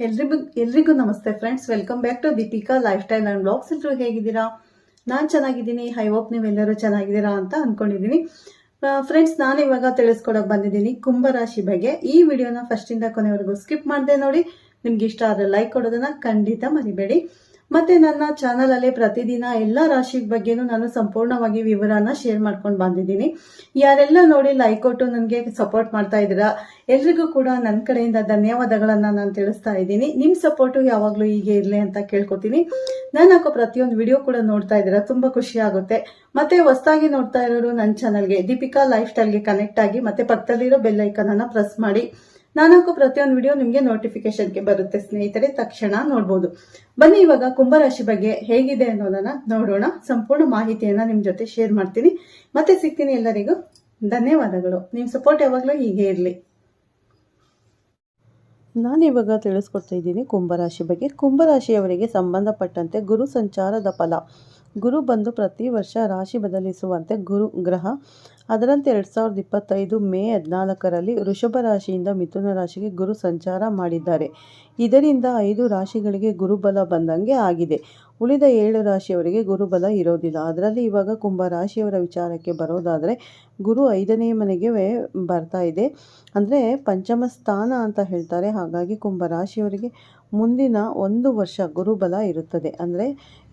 ಎಲ್ರಿಗೂ ಎಲ್ರಿಗೂ ನಮಸ್ತೆ friends welcome back to Deepika lifestyle and blogs ಎಲ್ಲರೂ ಹೇಗಿದ್ದೀರಾ? ನಾನು ಚೆನ್ನಾಗಿದ್ದೀನಿ. ಐ ಹೋಪ್ ನೀವೆಲ್ಲರೂ ಚೆನ್ನಾಗಿದ್ದೀರಾ ಅಂತ ಅಂದ್ಕೊಂಡಿದ್ದೀನಿ ಫ್ರೆಂಡ್ಸ್ ನಾನು ಇವಾಗ ತಿಳಿಸ್ಕೊಡೋಕೆ ಬಂದಿದ್ದೀನಿ ಕುಂಭರಾಶಿ ಬಗ್ಗೆ. ಈ ವಿಡಿಯೋನ ಫಸ್ಟಿಂದ ಕೊನೆವರೆಗೂ ಸ್ಕಿಪ್ ಮಾಡಿದೆ ನೋಡಿ. ನಿಮ್ಗೆ ಇಷ್ಟ ಆದರೆ ಲೈಕ್ ಕೊಡೋದನ್ನ ಖಂಡಿತ ಮರಿಬೇಡಿ. ಮತ್ತೆ ನನ್ನ ಚಾನಲ್ ಅಲ್ಲಿ ಪ್ರತಿದಿನ ಎಲ್ಲ ರಾಶಿ ಬಗ್ಗೆನೂ ನಾನು ಸಂಪೂರ್ಣವಾಗಿ ವಿವರನ ಶೇರ್ ಮಾಡ್ಕೊಂಡು ಬಂದಿದ್ದೀನಿ. ಯಾರೆಲ್ಲ ನೋಡಿ ಲೈಕ್ ಕೊಟ್ಟು ನನಗೆ ಸಪೋರ್ಟ್ ಮಾಡ್ತಾ ಇದ್ದೀರಾ, ಎಲ್ರಿಗೂ ಕೂಡ ನನ್ನ ಕಡೆಯಿಂದ ಧನ್ಯವಾದಗಳನ್ನ ನಾನು ತಿಳಿಸ್ತಾ ಇದ್ದೀನಿ. ನಿಮ್ಮ ಸಪೋರ್ಟು ಯಾವಾಗಲೂ ಹೀಗೆ ಇರಲಿ ಅಂತ ಕೇಳ್ಕೊತೀನಿ. ನಾನು ಹಾಕೋ ಪ್ರತಿಯೊಂದು ವಿಡಿಯೋ ಕೂಡ ನೋಡ್ತಾ ಇದ್ದೀರಾ, ತುಂಬಾ ಖುಷಿ ಆಗುತ್ತೆ. ಮತ್ತೆ ಹೊಸದಾಗಿ ನೋಡ್ತಾ ಇರೋರು ನನ್ನ ಚಾನಲ್ಗೆ ದೀಪಿಕಾ ಲೈಫ್ ಸ್ಟೈಲ್ಗೆ ಕನೆಕ್ಟ್ ಆಗಿ ಮತ್ತೆ ಪಕ್ಕದಲ್ಲಿರೋ ಬೆಲ್ ಐಕನ್ ಅನ್ನ ಪ್ರೆಸ್ ಮಾಡಿ. ನಾನು ಹಾಕೋ ಪ್ರತಿಯೊಂದು ವಿಡಿಯೋ ನಿಮಗೆ ನೋಟಿಫಿಕೇಶನ್ಗೆ ಬರುತ್ತೆ. ಸ್ನೇಹಿತರೆ, ತಕ್ಷಣ ನೋಡ್ಬೋದು. ಬನ್ನಿ ಇವಾಗ ಕುಂಭರಾಶಿ ಬಗ್ಗೆ ಹೇಗಿದೆ ಅನ್ನೋದನ್ನ ನೋಡೋಣ. ಸಂಪೂರ್ಣ ಮಾಹಿತಿಯನ್ನ ನಿಮ್ ಜೊತೆ ಶೇರ್ ಮಾಡ್ತೀನಿ. ಮತ್ತೆ ಸಿಗ್ತೀನಿ ಎಲ್ಲರಿಗೂ. ಧನ್ಯವಾದಗಳು. ನಿಮ್ಮ ಸಪೋರ್ಟ್ ಯಾವಾಗಲೂ ಹೀಗೆ ಇರಲಿ. ನಾನಿವಾಗ ತಿಳಿಸ್ಕೊಡ್ತಾ ಇದ್ದೀನಿ ಕುಂಭರಾಶಿ ಬಗ್ಗೆ. ಕುಂಭರಾಶಿಯವರಿಗೆ ಸಂಬಂಧಪಟ್ಟಂತೆ ಗುರು ಸಂಚಾರದ ಫಲ. ಗುರು ಬಂದು ಪ್ರತಿ ವರ್ಷ ರಾಶಿ ಬದಲಿಸುವಂತೆ ಗುರು ಗ್ರಹ. ಅದರಂತೆ ಎರಡು ಸಾವಿರದ ಇಪ್ಪತ್ತೈದು ಮೇ ಹದಿನಾಲ್ಕರಲ್ಲಿ ವೃಷಭ ರಾಶಿಯಿಂದ ಮಿಥುನ ರಾಶಿಗೆ ಗುರು ಸಂಚಾರ ಮಾಡಿದ್ದಾರೆ. ಇದರಿಂದ ಐದು ರಾಶಿಗಳಿಗೆ ಗುರುಬಲ ಬಂದಂಗೆ ಆಗಿದೆ. ಉಳಿದ ಏಳು ರಾಶಿಯವರಿಗೆ ಗುರುಬಲ ಇರೋದಿಲ್ಲ. ಅದರಲ್ಲಿ ಇವಾಗ ಕುಂಭ ರಾಶಿಯವರ ವಿಚಾರಕ್ಕೆ ಬರೋದಾದರೆ ಗುರು ಐದನೇ ಮನೆಗೆ ಬರ್ತಾ ಇದೆ. ಅಂದರೆ ಪಂಚಮ ಸ್ಥಾನ ಅಂತ ಹೇಳ್ತಾರೆ. ಹಾಗಾಗಿ ಕುಂಭ ರಾಶಿಯವರಿಗೆ ಮುಂದಿನ ಒಂದು ವರ್ಷ ಗುರುಬಲ ಇರುತ್ತದೆ. ಅಂದರೆ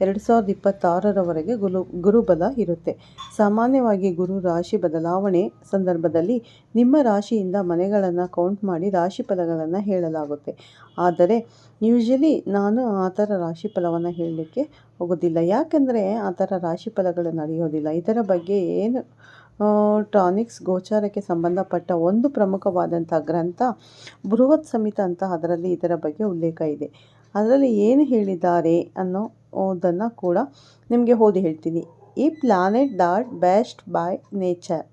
ಎರಡು ಸಾವಿರದ ಇಪ್ಪತ್ತಾರರವರೆಗೆ ಗುರು ಗುರುಬಲ ಇರುತ್ತೆ. ಸಾಮಾನ್ಯವಾಗಿ ಗುರು ರಾಶಿ ಬದಲಾವಣೆ ಸಂದರ್ಭದಲ್ಲಿ ನಿಮ್ಮ ರಾಶಿಯಿಂದ ಮನೆಗಳನ್ನು ಕೌಂಟ್ ಮಾಡಿ ರಾಶಿ ಫಲಗಳನ್ನು ಹೇಳಲಾಗುತ್ತೆ. ಆದರೆ ಯೂಶಲಿ ನಾನು ಆ ಥರ ರಾಶಿ ಫಲವನ್ನು ಹೇಳಲಿಕ್ಕೆ ಹೋಗೋದಿಲ್ಲ. ಯಾಕೆಂದರೆ ಆ ಥರ ರಾಶಿ ಫಲಗಳು ನಡೆಯೋದಿಲ್ಲ. ಇದರ ಬಗ್ಗೆ ಏನು ಟಾನಿಕ್ಸ್ ಗೋಚಾರಕ್ಕೆ ಸಂಬಂಧಪಟ್ಟ ಒಂದು ಪ್ರಮುಖವಾದಂಥ ಗ್ರಂಥ ಬೃಹತ್ ಸಮಿತ ಅಂತ ಅದರಲ್ಲಿ ಇದರ ಬಗ್ಗೆ ಉಲ್ಲೇಖ ಇದೆ. ಅದರಲ್ಲಿ ಏನು ಹೇಳಿದ್ದಾರೆ ಅನ್ನೋದನ್ನು ಕೂಡ ನಿಮಗೆ ಓದಿ ಹೇಳ್ತೀನಿ. ಈ planet that best by nature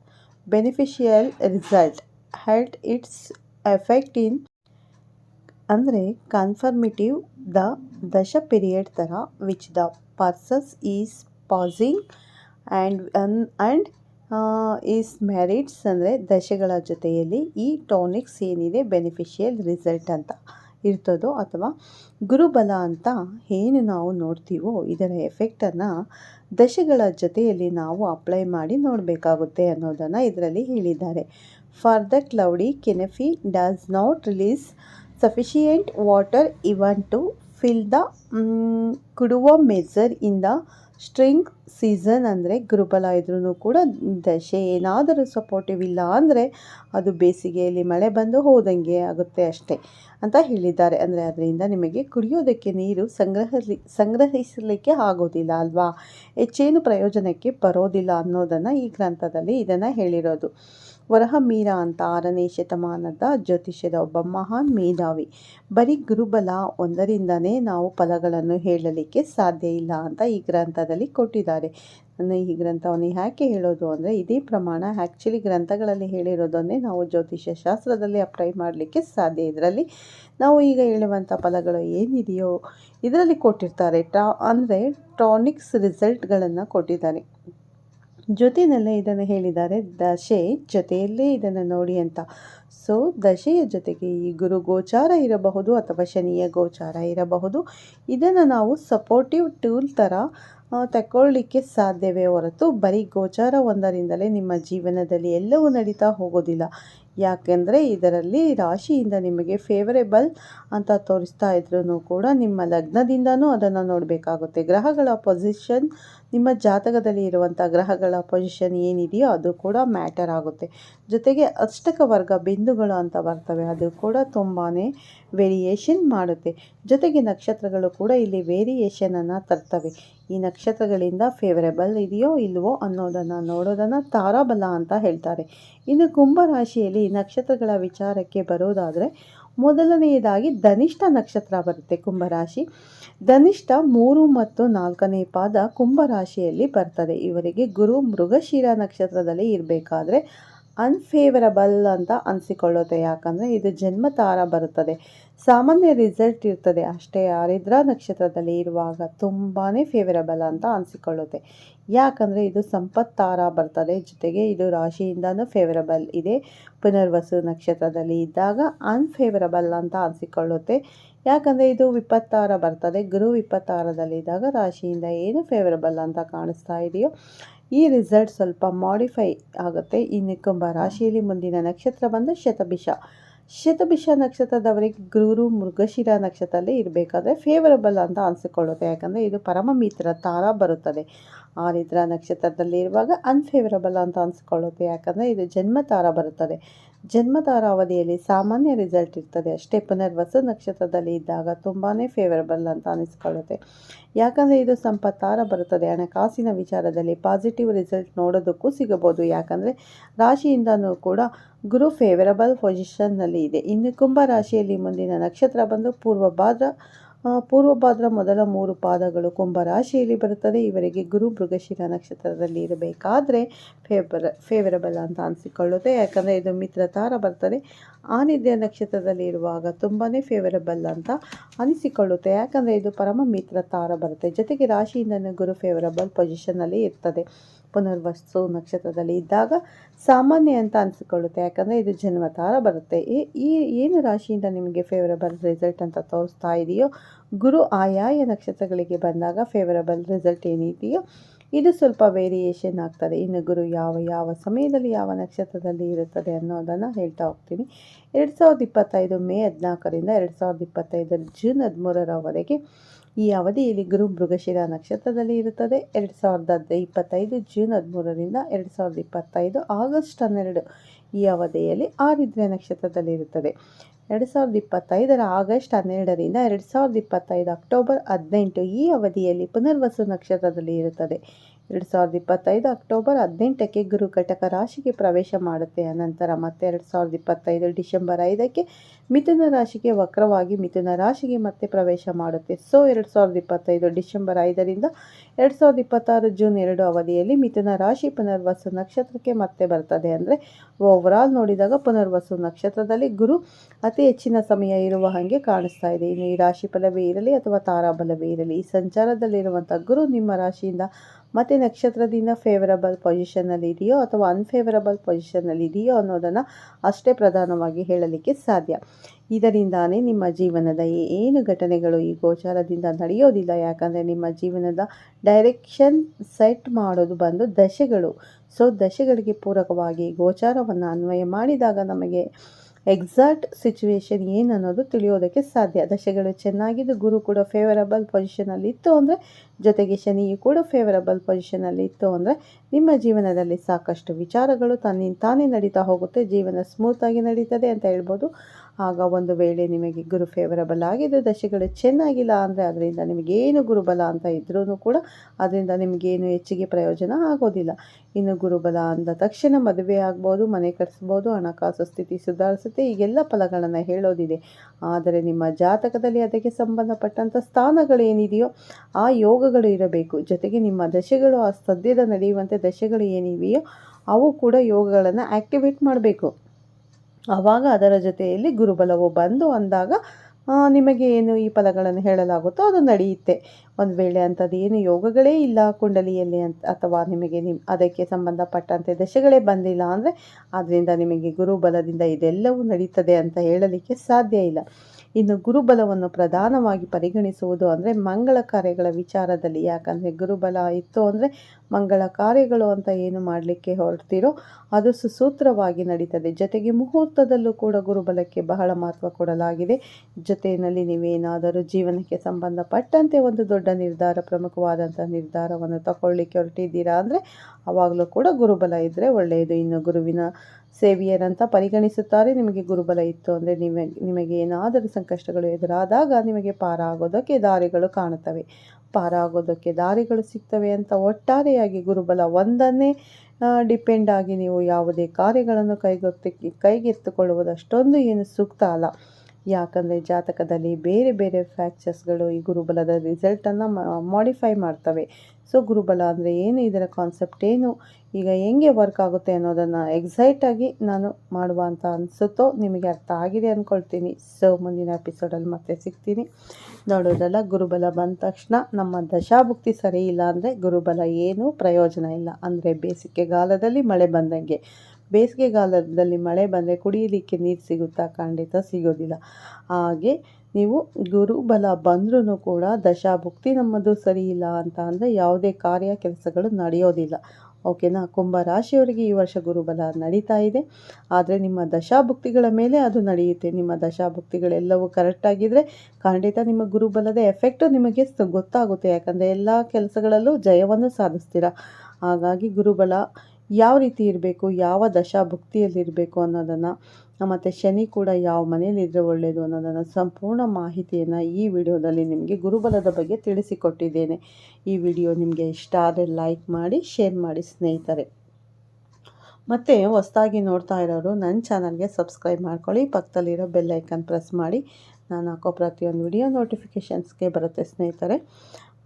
beneficial result health its effect in ಅಂದರೆ ಕನ್ಫರ್ಮೇಟಿವ್ ದ ದಶ ಪಿರಿಯಡ್ ಥರ which the purses is passing and and is marrieds ಅಂದರೆ ದಶೆಗಳ ಜೊತೆಯಲ್ಲಿ ಈ ಟಾನಿಕ್ಸ್ ಏನಿದೆ ಬೆನಿಫಿಷಿಯಲ್ ರಿಸಲ್ಟ್ ಅಂತ ಇರ್ತದೋ ಅಥವಾ ಗುರುಬಲ ಅಂತ ಏನು ನಾವು ನೋಡ್ತೀವೋ ಇದರ ಎಫೆಕ್ಟನ್ನು ದಶೆಗಳ ಜೊತೆಯಲ್ಲಿ ನಾವು ಅಪ್ಲೈ ಮಾಡಿ ನೋಡಬೇಕಾಗುತ್ತೆ ಅನ್ನೋದನ್ನು ಇದರಲ್ಲಿ ಹೇಳಿದ್ದಾರೆ. For the cloudy canopy does not release sufficient water even to fill the ಕುಡುವ in the spring season ಅಂದರೆ ಗುರುಬಲ ಇದ್ರೂ ಕೂಡ ದಶೆ ಏನಾದರೂ ಸಪೋರ್ಟಿವ್ ಇಲ್ಲ ಅಂದರೆ ಅದು ಬೇಸಿಗೆಯಲ್ಲಿ ಮಳೆ ಬಂದು ಹೋದಂಗೆ ಆಗುತ್ತೆ ಅಷ್ಟೇ ಅಂತ ಹೇಳಿದ್ದಾರೆ. ಅಂದರೆ ಅದರಿಂದ ನಿಮಗೆ ಕುಡಿಯೋದಕ್ಕೆ ನೀರು ಸಂಗ್ರಹಲಿ, ಸಂಗ್ರಹಿಸಲಿಕ್ಕೆ ಆಗೋದಿಲ್ಲ ಅಲ್ವಾ? ಹೆಚ್ಚೇನು ಪ್ರಯೋಜನಕ್ಕೆ ಬರೋದಿಲ್ಲ ಅನ್ನೋದನ್ನು ಈ ಗ್ರಂಥದಲ್ಲಿ ಇದನ್ನು ಹೇಳಿರೋದು. ವರಹ ಮೀರಾ ಅಂತ ಆರನೇ ಶತಮಾನದ ಜ್ಯೋತಿಷ್ಯದ ಒಬ್ಬ ಮಹಾನ್ ಮೇಧಾವಿ. ಬರೀ ಗುರುಬಲ ಒಂದರಿಂದನೇ ನಾವು ಫಲಗಳನ್ನು ಹೇಳಲಿಕ್ಕೆ ಸಾಧ್ಯ ಇಲ್ಲ ಅಂತ ಈ ಗ್ರಂಥದಲ್ಲಿ ಕೊಟ್ಟಿದ್ದಾರೆ. ನನ್ನ ಈ ಗ್ರಂಥವನ್ನು ಯಾಕೆ ಹೇಳೋದು ಅಂದರೆ, ಇದೇ ಪ್ರಮಾಣ ಆ್ಯಕ್ಚುಲಿ ಗ್ರಂಥಗಳಲ್ಲಿ ಹೇಳಿರೋದನ್ನೇ ನಾವು ಜ್ಯೋತಿಷ್ಯ ಶಾಸ್ತ್ರದಲ್ಲಿ ಅಪ್ಲೈ ಮಾಡಲಿಕ್ಕೆ ಸಾಧ್ಯ. ಇದರಲ್ಲಿ ನಾವು ಈಗ ಹೇಳುವಂಥ ಫಲಗಳು ಏನಿದೆಯೋ, ಇದರಲ್ಲಿ ಕೊಟ್ಟಿರ್ತಾರೆ ಟಾ ಅಂದರೆ ಟಾನಿಕ್ಸ್ ರಿಸಲ್ಟ್ಗಳನ್ನು ಕೊಟ್ಟಿದ್ದಾರೆ. ಜೊತೆಯಲ್ಲೇ ಇದನ್ನು ಹೇಳಿದ್ದಾರೆ, ದಶೆ ಜೊತೆಯಲ್ಲೇ ಇದನ್ನು ನೋಡಿ ಅಂತ. ಸೊ ದಶೆಯ ಜೊತೆಗೆ ಈ ಗುರು ಗೋಚಾರ ಇರಬಹುದು ಅಥವಾ ಶನಿಯ ಗೋಚಾರ ಇರಬಹುದು. ಇದನ್ನು ನಾವು ಸಪೋರ್ಟಿವ್ ಟೂಲ್ ಥರ ತಗೊಳ್ಳಿಕ್ಕೆ ಸಾಧ್ಯವೇ ಹೊರತು ಬರೀ ಗೋಚಾರ ಒಂದರಿಂದಲೇ ನಿಮ್ಮ ಜೀವನದಲ್ಲಿ ಎಲ್ಲವೂ ನಡೀತಾ ಹೋಗೋದಿಲ್ಲ. ಯಾಕೆಂದರೆ ಇದರಲ್ಲಿ ರಾಶಿಯಿಂದ ನಿಮಗೆ ಫೇವರೇಬಲ್ ಅಂತ ತೋರಿಸ್ತಾ ಇದ್ರೂ ಕೂಡ ನಿಮ್ಮ ಲಗ್ನದಿಂದನೂ ಅದನ್ನು ನೋಡಬೇಕಾಗುತ್ತೆ. ಗ್ರಹಗಳ ಪೊಸಿಷನ್ ನಿಮ್ಮ ಜಾತಕದಲ್ಲಿ ಇರುವಂಥ ಗ್ರಹಗಳ ಪೊಸಿಷನ್ ಏನಿದೆಯೋ ಅದು ಕೂಡ ಮ್ಯಾಟರ್ ಆಗುತ್ತೆ. ಜೊತೆಗೆ ಅಷ್ಟಕ ವರ್ಗ ಬಿಂದುಗಳು ಅಂತ ಬರ್ತವೆ, ಅದು ಕೂಡ ತುಂಬಾ ವೇರಿಯೇಷನ್ ಮಾಡುತ್ತೆ. ಜೊತೆಗೆ ನಕ್ಷತ್ರಗಳು ಕೂಡ ಇಲ್ಲಿ ವೇರಿಯೇಷನನ್ನು ತರ್ತವೆ. ಈ ನಕ್ಷತ್ರಗಳಿಂದ ಫೇವರೇಬಲ್ ಇದೆಯೋ ಇಲ್ವೋ ಅನ್ನೋದನ್ನು ನೋಡೋದನ್ನು ತಾರಾಬಲ ಅಂತ ಹೇಳ್ತಾರೆ. ಇನ್ನು ಕುಂಭರಾಶಿಯಲ್ಲಿ ನಕ್ಷತ್ರಗಳ ವಿಚಾರಕ್ಕೆ ಬರೋದಾದರೆ ಮೊದಲನೆಯದಾಗಿ ಧನಿಷ್ಠ ನಕ್ಷತ್ರ ಬರುತ್ತೆ ಕುಂಭರಾಶಿ ಧನಿಷ್ಠ ಮೂರು ಮತ್ತು ನಾಲ್ಕನೇ ಪಾದ ಕುಂಭರಾಶಿಯಲ್ಲಿ ಬರ್ತದೆ. ಇವರಿಗೆ ಗುರು ಮೃಗಶಿರ ನಕ್ಷತ್ರದಲ್ಲಿ ಇರಬೇಕಾದ್ರೆ ಅನ್ಫೇವರಬಲ್ ಅಂತ ಅನಿಸಿಕೊಳ್ಳುತ್ತೆ. ಯಾಕಂದರೆ ಇದು ಜನ್ಮ ತಾರ ಬರುತ್ತದೆ. ಸಾಮಾನ್ಯ ರಿಸಲ್ಟ್ ಇರ್ತದೆ. ಅಷ್ಟೇ ಆರಿದ್ರ ನಕ್ಷತ್ರದಲ್ಲಿ ಇರುವಾಗ ತುಂಬಾ ಫೇವರಬಲ್ ಅಂತ ಅನಿಸಿಕೊಳ್ಳುತ್ತೆ. ಯಾಕಂದರೆ ಇದು ಸಂಪತ್ತಾರ ಬರ್ತದೆ. ಜೊತೆಗೆ ಇದು ರಾಶಿಯಿಂದನೂ ಫೇವರಬಲ್ ಇದೆ. ಪುನರ್ವಸು ನಕ್ಷತ್ರದಲ್ಲಿ ಇದ್ದಾಗ ಅನ್ಫೇವರಬಲ್ ಅಂತ ಅನಿಸಿಕೊಳ್ಳುತ್ತೆ. ಯಾಕಂದರೆ ಇದು ವಿಪತ್ತಾರ ಬರ್ತದೆ. ಗುರು ವಿಪತ್ತಾರದಲ್ಲಿದ್ದಾಗ ರಾಶಿಯಿಂದ ಏನು ಫೇವರಬಲ್ ಅಂತ ಕಾಣಿಸ್ತಾ ಇದೆಯೋ ಈ ರಿಸಲ್ಟ್ ಸ್ವಲ್ಪ ಮಾಡಿಫೈ ಆಗುತ್ತೆ. ಈ ಕುಂಭ ರಾಶಿಯಲ್ಲಿ ಮುಂದಿನ ನಕ್ಷತ್ರ ಬಂದು ಶತಭಿಷ. ಶತಭಿಷ ನಕ್ಷತ್ರದವರಿಗೆ ಗುರು, ಮೃಗಶಿರ ನಕ್ಷತ್ರದಲ್ಲಿ ಇರಬೇಕಾದ್ರೆ ಫೇವರಬಲ್ ಅಂತ ಅನಿಸಿಕೊಳ್ಳುತ್ತೆ. ಯಾಕಂದರೆ ಇದು ಪರಮ ಮಿತ್ರ ತಾರ ಬರುತ್ತದೆ. ಆರಿದ್ರ ನಕ್ಷತ್ರದಲ್ಲಿ ಇರುವಾಗ ಅನ್ಫೇವರಬಲ್ ಅಂತ ಅನಿಸ್ಕೊಳ್ಳುತ್ತೆ. ಯಾಕಂದರೆ ಇದು ಜನ್ಮ ತಾರ ಬರುತ್ತದೆ. ಜನ್ಮ ತಾರ ಅವಧಿಯಲ್ಲಿ ಸಾಮಾನ್ಯ ರಿಸಲ್ಟ್ ಇರ್ತದೆ ಅಷ್ಟೇ. ಪುನರ್ವಸು ನಕ್ಷತ್ರದಲ್ಲಿ ಇದ್ದಾಗ ತುಂಬಾ ಫೇವರಬಲ್ ಅಂತ ಅನಿಸ್ಕೊಳ್ಳುತ್ತೆ. ಯಾಕಂದರೆ ಇದು ಸಂಪತ್ತಾರ ಬರುತ್ತದೆ. ಹಣಕಾಸಿನ ವಿಚಾರದಲ್ಲಿ ಪಾಸಿಟಿವ್ ರಿಸಲ್ಟ್ ನೋಡೋದಕ್ಕೂ ಸಿಗಬಹುದು. ಯಾಕಂದರೆ ರಾಶಿಯಿಂದನೂ ಕೂಡ ಗುರು ಫೇವರಬಲ್ ಪೊಸಿಷನ್ನಲ್ಲಿ ಇದೆ. ಇನ್ನು ಕುಂಭ ರಾಶಿಯಲ್ಲಿ ಮುಂದಿನ ನಕ್ಷತ್ರ ಬಂದು ಪೂರ್ವ ಭಾದ್ರ ಆ, ಪೂರ್ವ ಭಾದ್ರ ಮೊದಲ ಮೂರು ಪಾದಗಳು ಕುಂಭ ರಾಶಿಯಲ್ಲಿ ಬರುತ್ತದೆ. ಇವರಿಗೆ ಗುರು ಮೃಗಶಿರ ನಕ್ಷತ್ರದಲ್ಲಿ ಇರಬೇಕಾದ್ರೆ ಫೇವರ ಫೇವರಬಲ್ ಅಂತ ಅನಿಸಿಕೊಳ್ಳುತ್ತೆ. ಯಾಕಂದರೆ ಇದು ಮಿತ್ರ ತಾರ ಬರ್ತದೆ. ಆನಿದ್ಯ ನಕ್ಷತ್ರದಲ್ಲಿ ಇರುವಾಗ ತುಂಬಾ ಫೇವರಬಲ್ ಅಂತ ಅನಿಸಿಕೊಳ್ಳುತ್ತೆ. ಯಾಕಂದರೆ ಇದು ಪರಮ ಮಿತ್ರ ತಾರ ಬರುತ್ತೆ. ಜೊತೆಗೆ ರಾಶಿಯಿಂದನೂ ಗುರು ಫೇವರಬಲ್ ಪೊಸಿಷನಲ್ಲಿ ಇರ್ತದೆ. ಪುನರ್ವಸ್ತು ನಕ್ಷತ್ರದಲ್ಲಿ ಇದ್ದಾಗ ಸಾಮಾನ್ಯ ಅಂತ ಅನಿಸಿಕೊಳ್ಳುತ್ತೆ. ಯಾಕಂದರೆ ಇದು ಜನ್ಮತಾರ ಬರುತ್ತೆ. ಈ- ಏನು ರಾಶಿಯಿಂದ ನಿಮಗೆ ಫೇವರಬಲ್ ರಿಸಲ್ಟ್ ಅಂತ ತೋರಿಸ್ತಾ ಇದೆಯೋ, ಗುರು ಆಯಾಯ ನಕ್ಷತ್ರಗಳಿಗೆ ಬಂದಾಗ ಫೇವರಬಲ್ ರಿಸಲ್ಟ್ ಏನಿದೆಯೋ, ಇದು ಸ್ವಲ್ಪ ವೇರಿಯೇಷನ್ ಆಗ್ತದೆ. ಇನ್ನು ಗುರು ಯಾವ ಯಾವ ಸಮಯದಲ್ಲಿ ಯಾವ ನಕ್ಷತ್ರದಲ್ಲಿ ಇರುತ್ತದೆ ಅನ್ನೋದನ್ನು ಹೇಳ್ತಾ ಹೋಗ್ತೀನಿ. ಎರಡು ಸಾವಿರದ ಇಪ್ಪತ್ತೈದು ಮೇ ಹದಿನಾಲ್ಕರಿಂದ ಎರಡು ಸಾವಿರದ ಇಪ್ಪತ್ತೈದರ ಜೂನ್ ಹದಿಮೂರರವರೆಗೆ ಈ ಅವಧಿಯಲ್ಲಿ ಗುರು ಮೃಗಶಿರ ನಕ್ಷತ್ರದಲ್ಲಿ ಇರುತ್ತದೆ. ಎರಡು ಸಾವಿರದ ಇಪ್ಪತ್ತೈದು ಜೂನ್ ಹದಿಮೂರರಿಂದ ಎರಡು ಸಾವಿರದ ಇಪ್ಪತ್ತೈದು ಆಗಸ್ಟ್ ಹನ್ನೆರಡು ಈ ಅವಧಿಯಲ್ಲಿ ಆರಿದ್ರ ನಕ್ಷತ್ರದಲ್ಲಿ ಇರುತ್ತದೆ. ಎರಡು ಸಾವಿರದ ಇಪ್ಪತ್ತೈದರ ಆಗಸ್ಟ್ ಹನ್ನೆರಡರಿಂದ ಎರಡು ಸಾವಿರದ ಇಪ್ಪತ್ತೈದು ಅಕ್ಟೋಬರ್ ಹದಿನೆಂಟು ಈ ಅವಧಿಯಲ್ಲಿ ಪುನರ್ವಸು ನಕ್ಷತ್ರದಲ್ಲಿ ಇರುತ್ತದೆ. ಎರಡು ಸಾವಿರದ ಇಪ್ಪತ್ತೈದು ಅಕ್ಟೋಬರ್ ಹದಿನೆಂಟಕ್ಕೆ ಗುರು ಘಟಕ ರಾಶಿಗೆ ಪ್ರವೇಶ ಮಾಡುತ್ತೆ. ಅನಂತರ ಮತ್ತೆ ಎರಡು ಸಾವಿರದ ಇಪ್ಪತ್ತೈದು ಡಿಸೆಂಬರ್ ಐದಕ್ಕೆ ಮಿಥುನ ರಾಶಿಗೆ ವಕ್ರವಾಗಿ ಮಿಥುನ ರಾಶಿಗೆ ಮತ್ತೆ ಪ್ರವೇಶ ಮಾಡುತ್ತೆ. ಸೊ ಎರಡು ಸಾವಿರದ ಇಪ್ಪತ್ತೈದು ಡಿಸೆಂಬರ್ ಐದರಿಂದ ಎರಡು ಸಾವಿರದ ಇಪ್ಪತ್ತಾರು ಜೂನ್ ಎರಡು ಅವಧಿಯಲ್ಲಿ ಮಿಥುನ ರಾಶಿ ಪುನರ್ವಸು ನಕ್ಷತ್ರಕ್ಕೆ ಮತ್ತೆ ಬರ್ತದೆ. ಅಂದರೆ ಓವರಾಲ್ ನೋಡಿದಾಗ ಪುನರ್ವಸು ನಕ್ಷತ್ರದಲ್ಲಿ ಗುರು ಅತಿ ಹೆಚ್ಚಿನ ಸಮಯ ಇರುವ ಹಾಗೆ ಕಾಣಿಸ್ತಾ ಇದೆ. ಇನ್ನು ಈ ರಾಶಿ ಫಲವೇ ಇರಲಿ ಅಥವಾ ತಾರಾಬಲವೇ ಇರಲಿ, ಈ ಸಂಚಾರದಲ್ಲಿರುವಂಥ ಗುರು ನಿಮ್ಮ ರಾಶಿಯಿಂದ ಮತ್ತು ನಕ್ಷತ್ರದಿಂದ ಫೇವರಬಲ್ ಪೊಸಿಷನ್ನಲ್ಲಿ ಇದೆಯೋ ಅಥವಾ ಅನ್ಫೇವರಬಲ್ ಪೊಸಿಷನ್ನಲ್ಲಿ ಇದೆಯೋ ಅನ್ನೋದನ್ನು ಅಷ್ಟೇ ಪ್ರಧಾನವಾಗಿ ಹೇಳಲಿಕ್ಕೆ ಸಾಧ್ಯ. ಇದರಿಂದಾನೇ ನಿಮ್ಮ ಜೀವನದ ಏನು ಘಟನೆಗಳು ಈ ಗೋಚಾರದಿಂದ ನಡೆಯೋದಿಲ್ಲ. ಯಾಕಂದರೆ ನಿಮ್ಮ ಜೀವನದ ಡೈರೆಕ್ಷನ್ ಸೆಟ್ ಮಾಡೋದು ಬಂದು ದಶೆಗಳು. ಸೊ ದಶೆಗಳಿಗೆ ಪೂರಕವಾಗಿ ಗೋಚಾರವನ್ನು ಅನ್ವಯ ಮಾಡಿದಾಗ ನಮಗೆ ಎಕ್ಸಾಕ್ಟ್ ಸಿಚುವೇಶನ್ ಏನು ಅನ್ನೋದು ತಿಳಿಯೋದಕ್ಕೆ ಸಾಧ್ಯ. ದಶೆಗಳು ಚೆನ್ನಾಗಿದ್ದು ಗುರು ಕೂಡ ಫೇವರಬಲ್ ಪೊಸಿಷನಲ್ಲಿ ಇತ್ತು ಅಂದರೆ, ಜೊತೆಗೆ ಶನಿಯು ಕೂಡ ಫೇವರಬಲ್ ಪೊಸಿಷನಲ್ಲಿ ಇತ್ತು ಅಂದರೆ, ನಿಮ್ಮ ಜೀವನದಲ್ಲಿ ಸಾಕಷ್ಟು ವಿಚಾರಗಳು ತನ್ನಿಂದ ತಾನೇ ನಡೀತಾ ಹೋಗುತ್ತೆ. ಜೀವನ ಸ್ಮೂತಾಗಿ ನಡೀತದೆ ಅಂತ ಹೇಳ್ಬೋದು. ಆಗ ಒಂದು ವೇಳೆ ನಿಮಗೆ ಗುರು ಫೇವರಬಲ್ ಆಗಿದ್ದು ದಶೆಗಳು ಚೆನ್ನಾಗಿಲ್ಲ ಅಂದರೆ ಅದರಿಂದ ನಿಮಗೇನು ಗುರುಬಲ ಅಂತ ಇದ್ರೂ ಕೂಡ ಅದರಿಂದ ನಿಮಗೇನು ಹೆಚ್ಚಿಗೆ ಪ್ರಯೋಜನ ಆಗೋದಿಲ್ಲ. ಇನ್ನು ಗುರುಬಲ ಅಂದ ತಕ್ಷಣ ಮದುವೆ ಆಗ್ಬೋದು, ಮನೆ ಕಟ್ಟಿಸ್ಬೋದು ಹಣಕಾಸು ಸ್ಥಿತಿ ಸುಧಾರಿಸುತ್ತೆ ಈಗೆಲ್ಲ ಫಲಗಳನ್ನು ಹೇಳೋದಿದೆ. ಆದರೆ ನಿಮ್ಮ ಜಾತಕದಲ್ಲಿ ಅದಕ್ಕೆ ಸಂಬಂಧಪಟ್ಟಂಥ ಸ್ಥಾನಗಳು ಏನಿದೆಯೋ ಆ ಯೋಗಗಳು ಇರಬೇಕು. ಜೊತೆಗೆ ನಿಮ್ಮ ದಶೆಗಳು ಆ ಸದ್ಯದ ನಡೆಯುವಂಥ ದಶೆಗಳು ಏನಿವೆಯೋ ಅವು ಕೂಡ ಯೋಗಗಳನ್ನು ಆ್ಯಕ್ಟಿವೇಟ್ ಮಾಡಬೇಕು. ಆವಾಗ ಅದರ ಜೊತೆಯಲ್ಲಿ ಗುರುಬಲವು ಬಂದು ಅಂದಾಗ ನಿಮಗೆ ಏನು ಈ ಫಲಗಳನ್ನು ಹೇಳಲಾಗುತ್ತೋ ಅದು ನಡೆಯುತ್ತೆ. ಒಂದು ವೇಳೆ ಅಂಥದ್ದು ಏನು ಯೋಗಗಳೇ ಇಲ್ಲ ಕುಂಡಲಿಯಲ್ಲಿ ಅಂತ, ಅಥವಾ ನಿಮಗೆ ನಿಮ್, ಅದಕ್ಕೆ ಸಂಬಂಧಪಟ್ಟಂತೆ ದಶೆಗಳೇ ಬಂದಿಲ್ಲ ಅಂದರೆ ಅದರಿಂದ ನಿಮಗೆ ಗುರುಬಲದಿಂದ ಇದೆಲ್ಲವೂ ನಡೀತದೆ ಅಂತ ಹೇಳಲಿಕ್ಕೆ ಸಾಧ್ಯ ಇಲ್ಲ. ಇನ್ನು ಗುರುಬಲವನ್ನು ಪ್ರಧಾನವಾಗಿ ಪರಿಗಣಿಸುವುದು ಅಂದರೆ, ಮಂಗಳ ಕಾರ್ಯಗಳ ವಿಚಾರದಲ್ಲಿ ಯಾಕಂದರೆ ಗುರುಬಲ ಇತ್ತು ಅಂದರೆ ಮಂಗಳ ಕಾರ್ಯಗಳು ಅಂತ ಏನು ಮಾಡಲಿಕ್ಕೆ ಹೊರಡ್ತೀರೋ ಅದು ಸುಸೂತ್ರವಾಗಿ ನಡೀತದೆ. ಜೊತೆಗೆ ಮುಹೂರ್ತದಲ್ಲೂ ಕೂಡ ಗುರುಬಲಕ್ಕೆ ಬಹಳ ಮಹತ್ವ ಕೊಡಲಾಗಿದೆ. ಜೊತೆಯಲ್ಲಿ ನೀವೇನಾದರೂ ಜೀವನಕ್ಕೆ ಸಂಬಂಧಪಟ್ಟಂತೆ ಒಂದು ದೊಡ್ಡ ನಿರ್ಧಾರ, ಪ್ರಮುಖವಾದಂಥ ನಿರ್ಧಾರವನ್ನು ತಗೊಳ್ಳಿಕ್ಕೆ ಹೊರಟಿದ್ದೀರಾ ಅಂದರೆ ಆವಾಗಲೂ ಕೂಡ ಗುರುಬಲ ಇದ್ದರೆ ಒಳ್ಳೆಯದು. ಇನ್ನು ಗುರುವಿನ ಸೇವಿಯರಂತ ಪರಿಗಣಿಸುತ್ತಾರೆ. ನಿಮಗೆ ಗುರುಬಲ ಇತ್ತು ಅಂದರೆ ನಿಮಗೆ ನಿಮಗೆ ಏನಾದರೂ ಸಂಕಷ್ಟಗಳು ಎದುರಾದಾಗ ನಿಮಗೆ ಪಾರಾಗೋದಕ್ಕೆ ದಾರಿಗಳು ಕಾಣುತ್ತವೆ. ಪಾರ ಆಗೋದಕ್ಕೆ ದಾರಿಗಳು ಸಿಗ್ತವೆ ಅಂತ ಒಟ್ಟಾರೆಯಾಗಿ ಗುರುಬಲ ಒಂದನ್ನೇ ಡಿಪೆಂಡ್ ಆಗಿ ನೀವು ಯಾವುದೇ ಕಾರ್ಯಗಳನ್ನು ಕೈಗೊತ್ತಿ ಕೈಗೆತ್ತಿಕೊಳ್ಳುವುದು ಅಷ್ಟೊಂದು ಏನು ಸೂಕ್ತ ಅಲ್ಲ. ಯಾಕಂದರೆ ಜಾತಕದಲ್ಲಿ ಬೇರೆ ಬೇರೆ ಫ್ಯಾಕ್ಚರ್ಸ್ಗಳು ಈ ಗುರುಬಲದ ರಿಸಲ್ಟನ್ನು ಮಾಡಿಫೈ ಮಾಡ್ತವೆ. ಸೊ ಗುರುಬಲ ಅಂದರೆ ಏನು? ಇದರ ಕಾನ್ಸೆಪ್ಟ್ ಏನು? ಈಗ ಹೆಂಗೆ ವರ್ಕ್ ಆಗುತ್ತೆ ಅನ್ನೋದನ್ನು ಎಕ್ಸೈಟಾಗಿ ನಾನು ಮಾಡುವ ಅಂತ ಅನಿಸುತ್ತೋ ನಿಮಗೆ ಅರ್ಥ ಆಗಿದೆ ಅಂದ್ಕೊಳ್ತೀನಿ ಸೊ ಮುಂದಿನ ಎಪಿಸೋಡಲ್ಲಿ ಮತ್ತೆ ಸಿಗ್ತೀನಿ. ನೋಡೋದಲ್ಲ, ಗುರುಬಲ ಬಂದ ತಕ್ಷಣ ನಮ್ಮ ದಶಾಭುಕ್ತಿ ಸರಿ ಇಲ್ಲ ಅಂದರೆ ಗುರುಬಲ ಏನೂ ಪ್ರಯೋಜನ ಇಲ್ಲ. ಅಂದರೆ ಬೇಸಿಗೆಗಾಲದಲ್ಲಿ ಮಳೆ ಬಂದಂಗೆ. ಬೇಸಿಗೆಗಾಲದಲ್ಲಿ ಮಳೆ ಬಂದರೆ ಕುಡಿಯಲಿಕ್ಕೆ ನೀರು ಸಿಗುತ್ತಾ? ಖಂಡಿತ ಸಿಗೋದಿಲ್ಲ. ಹಾಗೆ ನೀವು ಗುರುಬಲ ಬಂದ್ರೂ ಕೂಡ ದಶಾಭುಕ್ತಿ ನಮ್ಮದು ಸರಿ ಇಲ್ಲ ಅಂತ ಅಂದರೆ ಯಾವುದೇ ಕಾರ್ಯ ಕೆಲಸಗಳು ನಡೆಯೋದಿಲ್ಲ. ಓಕೆನಾ? ಕುಂಭ ರಾಶಿಯವರಿಗೆ ಈ ವರ್ಷ ಗುರುಬಲ ನಡೀತಾ ಇದೆ. ಆದರೆ ನಿಮ್ಮ ದಶಾಭುಕ್ತಿಗಳ ಮೇಲೆ ಅದು ನಡೆಯುತ್ತೆ. ನಿಮ್ಮ ದಶಾಭುಕ್ತಿಗಳೆಲ್ಲವೂ ಕರೆಕ್ಟಾಗಿದ್ದರೆ ಖಂಡಿತ ನಿಮ್ಮ ಗುರುಬಲದ ಎಫೆಕ್ಟು ನಿಮಗೆ ಗೊತ್ತಾಗುತ್ತೆ. ಯಾಕಂದರೆ ಎಲ್ಲ ಕೆಲಸಗಳಲ್ಲೂ ಜಯವನ್ನು ಸಾಧಿಸ್ತೀರ? ಹಾಗಾಗಿ ಗುರುಬಲ ಯಾವ ರೀತಿ ಇರಬೇಕು, ಯಾವ ದಶಾಭುಕ್ತಿಯಲ್ಲಿರಬೇಕು ಅನ್ನೋದನ್ನು, ಮತ್ತು ಶನಿ ಕೂಡ ಯಾವ ಮನೇಲಿದ್ದರೆ ಒಳ್ಳೆಯದು ಅನ್ನೋದನ್ನು ಸಂಪೂರ್ಣ ಮಾಹಿತಿಯನ್ನು ಈ ವಿಡಿಯೋದಲ್ಲಿ ನಿಮಗೆ ಗುರುಬಲದ ಬಗ್ಗೆ ತಿಳಿಸಿಕೊಟ್ಟಿದ್ದೇನೆ. ಈ ವಿಡಿಯೋ ನಿಮಗೆ ಇಷ್ಟ ಆದರೆ ಲೈಕ್ ಮಾಡಿ ಶೇರ್ ಮಾಡಿ ಸ್ನೇಹಿತರೆ. ಮತ್ತು ಹೊಸ್ದಾಗಿ ನೋಡ್ತಾ ಇರೋರು ನನ್ನ ಚಾನಲ್ಗೆ ಸಬ್ಸ್ಕ್ರೈಬ್ ಮಾಡ್ಕೊಳ್ಳಿ, ಪಕ್ಕದಲ್ಲಿರೋ ಬೆಲ್ಲೈಕನ್ ಪ್ರೆಸ್ ಮಾಡಿ. ನಾನು ಹಾಕೋ ಪ್ರತಿಯೊಂದು ವಿಡಿಯೋ ನೋಟಿಫಿಕೇಷನ್ಸ್ಗೆ ಬರುತ್ತೆ ಸ್ನೇಹಿತರೆ.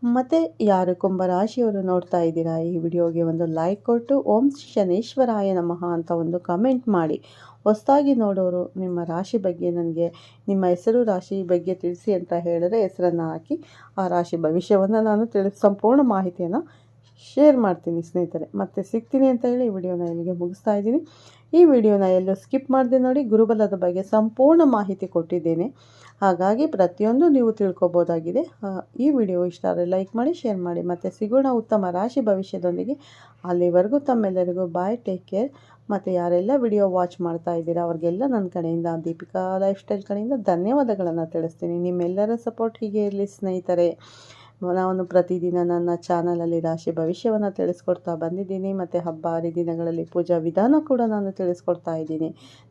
ಮತ್ತು ಯಾರು ಕುಂಭರಾಶಿಯವರು ನೋಡ್ತಾ ಇದ್ದೀರಾ ಈ ವಿಡಿಯೋಗೆ ಒಂದು ಲೈಕ್ ಕೊಟ್ಟು, ಓಂ ಶನೇಶ್ವರಾಯ ನಮಃ ಅಂತ ಒಂದು ಕಮೆಂಟ್ ಮಾಡಿ. ಹೊಸದಾಗಿ ನೋಡೋರು ನಿಮ್ಮ ರಾಶಿ ಬಗ್ಗೆ ನನಗೆ, ನಿಮ್ಮ ಹೆಸರು ರಾಶಿ ಬಗ್ಗೆ ತಿಳಿಸಿ ಅಂತ ಹೇಳಿದ್ರೆ ಹೆಸರನ್ನು ಹಾಕಿ, ಆ ರಾಶಿ ಭವಿಷ್ಯವನ್ನು ನಾನು ತಿಳಿ ಸಂಪೂರ್ಣ ಮಾಹಿತಿಯನ್ನು ಶೇರ್ ಮಾಡ್ತೀನಿ ಸ್ನೇಹಿತರೆ. ಮತ್ತೆ ಸಿಗ್ತೀನಿ ಅಂತ ಹೇಳಿ ಈ ವಿಡಿಯೋನ ಇಲ್ಲಿಗೆ ಮುಗಿಸ್ತಾ ಇದ್ದೀನಿ. ಈ ವಿಡಿಯೋನ ಎಲ್ಲೂ ಸ್ಕಿಪ್ ಮಾಡದೆ ನೋಡಿ, ಗುರುಬಲದ ಬಗ್ಗೆ ಸಂಪೂರ್ಣ ಮಾಹಿತಿ ಕೊಟ್ಟಿದ್ದೇನೆ. ಹಾಗಾಗಿ ಪ್ರತಿಯೊಂದು ನೀವು ತಿಳ್ಕೊಬೋದಾಗಿದೆ. ಈ ವಿಡಿಯೋ ಇಷ್ಟ ಆದರೆ ಲೈಕ್ ಮಾಡಿ, ಶೇರ್ ಮಾಡಿ, ಮತ್ತು ಸಿಗೋಣ ಉತ್ತಮ ರಾಶಿ ಭವಿಷ್ಯದೊಂದಿಗೆ. ಅಲ್ಲಿವರೆಗೂ ತಮ್ಮೆಲ್ಲರಿಗೂ ಬಾಯ್ ಟೇಕ್ ಕೇರ್ ಮತ್ತು ಯಾರೆಲ್ಲ ವಿಡಿಯೋ ವಾಚ್ ಮಾಡ್ತಾ ಇದ್ದೀರಾ, ಅವ್ರಿಗೆಲ್ಲ ನನ್ನ ಕಡೆಯಿಂದ, ದೀಪಿಕಾ ಲೈಫ್ ಸ್ಟೈಲ್ ಕಡೆಯಿಂದ ಧನ್ಯವಾದಗಳನ್ನು ತಿಳಿಸ್ತೀನಿ. ನಿಮ್ಮೆಲ್ಲರ ಸಪೋರ್ಟ್ ಹೀಗೆ ಇರಲಿ ಸ್ನೇಹಿತರೆ. ನಾನು ಪ್ರತಿದಿನ ನನ್ನ ಚಾನಲಲ್ಲಿ ರಾಶಿ ಭವಿಷ್ಯವನ್ನು ತಿಳಿಸ್ಕೊಡ್ತಾ ಬಂದಿದ್ದೀನಿ. ಮತ್ತು ಹಬ್ಬ ಹರಿದಿನಗಳಲ್ಲಿ ಪೂಜಾ ವಿಧಾನ ಕೂಡ ನಾನು ತಿಳಿಸ್ಕೊಡ್ತಾ ಇದ್ದೀನಿ.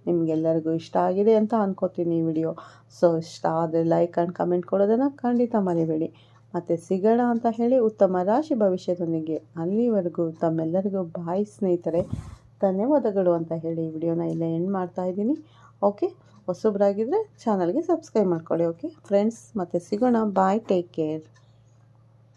ನಿಮಗೆಲ್ಲರಿಗೂ ಇಷ್ಟ ಆಗಿದೆ ಅಂತ ಅನ್ಕೋತೀನಿ ಈ ವಿಡಿಯೋ. ಸೊ ಇಷ್ಟ ಆದರೆ ಲೈಕ್ ಆ್ಯಂಡ್ ಕಮೆಂಟ್ ಕೊಡೋದನ್ನು ಖಂಡಿತ ಮರಿಬೇಡಿ. ಮತ್ತು ಸಿಗೋಣ ಅಂತ ಹೇಳಿ ಉತ್ತಮ ರಾಶಿ ಭವಿಷ್ಯದೊಂದಿಗೆ ಅಲ್ಲಿವರೆಗೂ ತಮ್ಮೆಲ್ಲರಿಗೂ ಬಾಯ್ ಸ್ನೇಹಿತರೆ. ಧನ್ಯವಾದಗಳು ಅಂತ ಹೇಳಿ ಈ ವಿಡಿಯೋನ ಇಲ್ಲೇ ಎಂಡ್ ಮಾಡ್ತಾ ಇದ್ದೀನಿ. ಓಕೆ ಹೊಸಬ್ರಾಗಿದ್ದರೆ ಚಾನಲ್ಗೆ ಸಬ್ಸ್ಕ್ರೈಬ್ ಮಾಡ್ಕೊಳ್ಳಿ ಓಕೆ ಫ್ರೆಂಡ್ಸ್ ಮತ್ತು ಸಿಗೋಣ. Bye take care